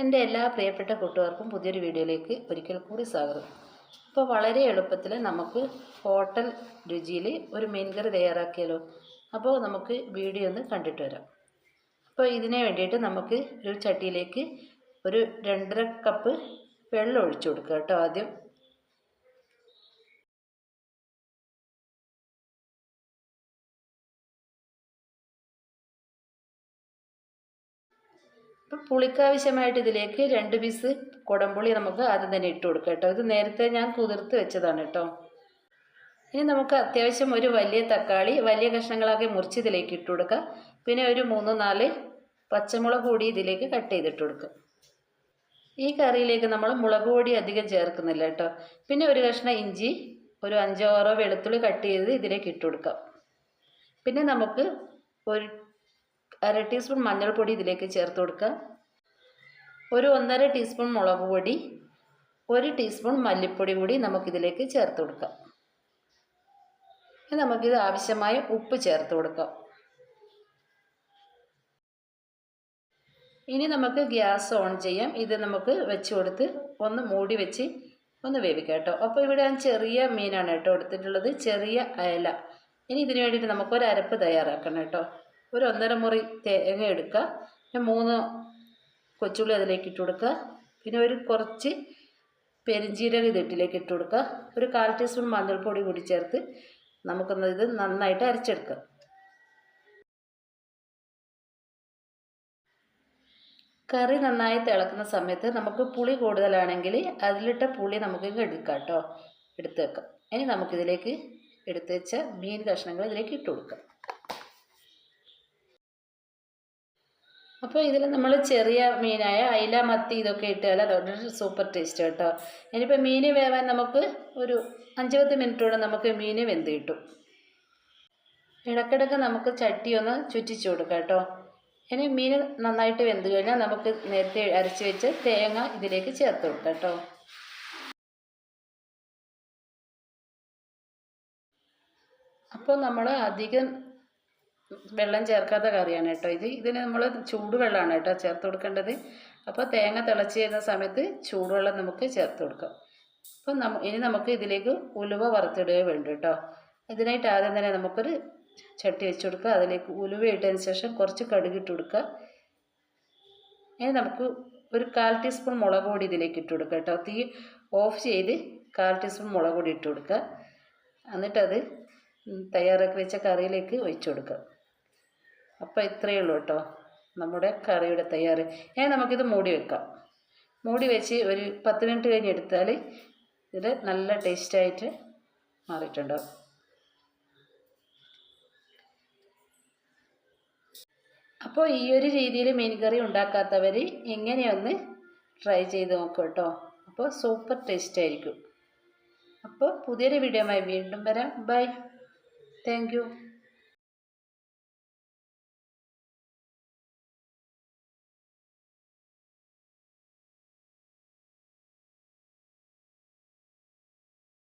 എന്റെ എല്ലാ പ്രിയപ്പെട്ട കൂട്ടുകാർക്കും പുതിയൊരു വീഡിയോയിലേക്ക് ഒരിക്കൽ കൂടി സ്വാഗതം. ഇപ്പോൾ വളരെ എളുപ്പത്തിൽ നമുക്ക് ഹോട്ടൽ രുചിയിൽ ഒരു മീൻ കറി തയ്യാറാക്കിയാലോ? അപ്പോൾ നമുക്ക് വീഡിയോ ഒന്ന് കണ്ടിട്ട് വരാം. അപ്പോൾ ഇതിന് വേണ്ടിയിട്ട് നമുക്ക് ഒരു ചട്ടിയിലേക്ക് ഒരു രണ്ടര കപ്പ് വെള്ളം ഒഴിച്ചു കൊടുക്കുക കേട്ടോ ആദ്യം. ഇപ്പം പുളിക്കാവശ്യമായിട്ട് ഇതിലേക്ക് രണ്ട് പീസ് കുടംപുളി നമുക്ക് ആദ്യം തന്നെ ഇട്ട് കൊടുക്കാം കേട്ടോ. ഇത് നേരത്തെ ഞാൻ കുതിർത്ത് വെച്ചതാണ് കേട്ടോ. ഇനി നമുക്ക് അത്യാവശ്യം ഒരു വലിയ തക്കാളി വലിയ കഷ്ണങ്ങളാക്കി മുറിച്ച് ഇതിലേക്ക് ഇട്ട് കൊടുക്കുക പിന്നെ ഒരു മൂന്ന് നാല് പച്ചമുളക് കൂടി ഇതിലേക്ക് കട്ട് ചെയ്തിട്ട് കൊടുക്കുക ഈ കറിയിലേക്ക് നമ്മൾ മുളക് പൊടി അധികം ചേർക്കുന്നില്ല കേട്ടോ. പിന്നെ ഒരു കഷ്ണം ഇഞ്ചി ഒരു അഞ്ചോ ആറോ വെളുത്തുള്ളി കട്ട് ചെയ്ത് ഇതിലേക്ക് ഇട്ട് കൊടുക്കാം. പിന്നെ നമുക്ക് ഒരു അര ടീസ്പൂൺ മഞ്ഞൾപ്പൊടി ഇതിലേക്ക് ചേർത്ത് കൊടുക്കുക. ഒരു ഒന്നര ടീസ്പൂൺ മുളക് പൊടി ഒരു ടീസ്പൂൺ മല്ലിപ്പൊടി കൂടി നമുക്കിതിലേക്ക് ചേർത്ത് കൊടുക്കാം നമുക്കിത് ആവശ്യമായ ഉപ്പ് ചേർത്ത് കൊടുക്കാം. ഇനി നമുക്ക് ഗ്യാസ് ഓൺ ചെയ്യാം. ഇത് നമുക്ക് വെച്ച് കൊടുത്ത് ഒന്ന് മൂടി വെച്ച് ഒന്ന് വേവിക്കാം കേട്ടോ. അപ്പോൾ ഇവിടെ ഞാൻ ചെറിയ മീനാണ് കേട്ടോ എടുത്തിട്ടുള്ളത്. ചെറിയ അയല. ഇനി ഇതിന് വേണ്ടിയിട്ട് നമുക്കൊരു അരപ്പ് തയ്യാറാക്കണം കേട്ടോ. ഒരു ഒന്നര മുറി തേങ്ങ എടുക്കുക. പിന്നെ മൂന്ന് കൊച്ചുള്ളി അതിലേക്ക് ഇട്ട് കൊടുക്കുക. പിന്നെ ഒരു കുറച്ച് പെരിഞ്ചീരക ഇതിട്ടിലേക്ക് ഇട്ട് കൊടുക്കുക. ഒരു കാൽ ടീസ്പൂൺ മഞ്ഞൾപ്പൊടി കൂടി ചേർത്ത് നമുക്കൊന്ന് ഇത് നന്നായിട്ട് അരച്ചെടുക്കാം കറി നന്നായി തിളക്കുന്ന സമയത്ത് നമുക്ക് പുളി കൂടുതലാണെങ്കിൽ അതിലിട്ട പുളി നമുക്ക് എടുക്കാം കേട്ടോ. എടുത്ത് വെക്കാം. ഇനി നമുക്കിതിലേക്ക് എടുത്ത് വെച്ച മീൻ കഷ്ണങ്ങൾ ഇതിലേക്ക് ഇട്ട് കൊടുക്കാം. അപ്പോൾ ഇതിൽ നമ്മൾ ചെറിയ മീനായ അയില മത്തി ഇതൊക്കെ ഇട്ടാൽ അതോടെ സൂപ്പർ ടേസ്റ്റ് കേട്ടോ. ഇനിയിപ്പോൾ മീൻ വേവാൻ നമുക്ക് ഒരു അഞ്ച് പത്ത് മിനിറ്റോടെ നമുക്ക് മീൻ വെന്ത് കിട്ടും. ഇടയ്ക്കിടയ്ക്ക് നമുക്ക് ചട്ടി ഒന്ന് ചുറ്റിച്ചു കൊടുക്കാം കേട്ടോ. ഇനി മീൻ നന്നായിട്ട് വെന്ത് കഴിഞ്ഞാൽ നമുക്ക് നേരത്തെ അരച്ച് വെച്ച് തേങ്ങ ഇതിലേക്ക് ചേർത്ത് കൊടുക്കാം കേട്ടോ. അപ്പോൾ നമ്മൾ അധികം വെള്ളം ചേർക്കാത്ത കറിയാണ് കേട്ടോ. ഇത് ഇതിന് നമ്മൾ ചൂടുവെള്ളമാണ് കേട്ടോ ചേർത്ത് കൊടുക്കേണ്ടത്. അപ്പോൾ തേങ്ങ തിളച്ച് ചെയ്യുന്ന സമയത്ത് ചൂടുവെള്ളം നമുക്ക് ചേർത്ത് കൊടുക്കാം. അപ്പം നമ്മ ഇനി നമുക്ക് ഇതിലേക്ക് ഉലുവ വറുത്തിടുകയോ വേണ്ട കേട്ടോ. ഇതിനായിട്ട് ആദ്യം തന്നെ നമുക്കൊരു ചട്ടി വെച്ച് കൊടുക്കുക. അതിലേക്ക് ഉലുവ ഇട്ടതിന് ശേഷം കുറച്ച് കടുകിട്ട് കൊടുക്കുക. ഇനി നമുക്ക് ഒരു കാൽ ടീസ്പൂൺ മുളക് പൊടി ഇതിലേക്ക് ഇട്ട് കൊടുക്കുക കേട്ടോ. തീ ഓഫ് ചെയ്ത് കാൽ ടീസ്പൂൺ മുളക് പൊടി ഇട്ട് കൊടുക്കുക. എന്നിട്ടത് തയ്യാറാക്കി വെച്ച കറിയിലേക്ക് ഒഴിച്ചു കൊടുക്കുക. അപ്പോൾ ഇത്രയേ ഉള്ളൂ കേട്ടോ. നമ്മുടെ കറിയുടെ തയ്യാറ്. ഇനി നമുക്കിത് മൂടി വെക്കാം. മൂടി വെച്ച് ഒരു പത്ത് മിനിറ്റ് കഴിഞ്ഞ് എടുത്താൽ ഇത് നല്ല ടേസ്റ്റായിട്ട് മാറിയിട്ടുണ്ടാവും അപ്പോൾ ഈ ഒരു രീതിയിൽ മീൻ കറി ഉണ്ടാക്കാത്തവർ ഇങ്ങനെയൊന്ന് ട്രൈ ചെയ്ത് നോക്കൂ കേട്ടോ. അപ്പോൾ സൂപ്പർ ടേസ്റ്റ് ആയിരിക്കും. അപ്പോൾ പുതിയൊരു വീഡിയോയുമായി വീണ്ടും വരാം. ബൈ. താങ്ക്